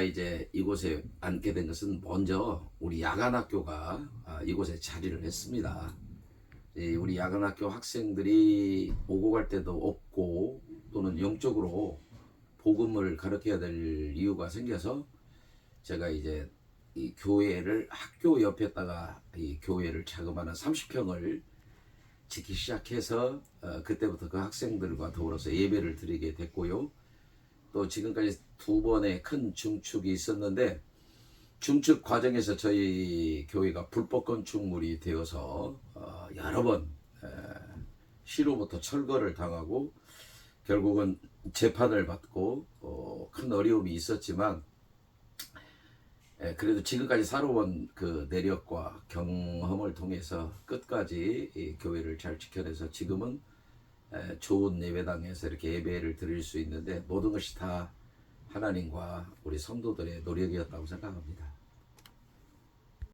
이제 이곳에 앉게 된 것은 먼저 우리 야간학교가 아, 이곳에 자리를 했습니다. 이 우리 야간학교 학생들이 오고 갈 때도 없고 또는 영적으로 복음을 가르쳐야 될 이유가 생겨서 제가 이제 이 교회를 학교 옆에다가 이 교회를 자그마한 30평을 짓기 시작해서 어, 그때부터 그 학생들과 더불어서 예배를 드리게 됐고요. 또 지금까지 두 번의 큰 중축이 있었는데 중축 과정에서 저희 교회가 불법 건축물이 되어서 어, 여러 번 에, 시로부터 철거를 당하고 결국은 재판을 받고 어, 큰 어려움이 있었지만 에, 그래도 지금까지 살아온 그 내력과 경험을 통해서 끝까지 이 교회를 잘 지켜내서 지금은 에, 좋은 예배당에서 이렇게 예배를 드릴 수 있는데 모든 것이 다 하나님과 우리 성도들의 노력이었다고 생각합니다.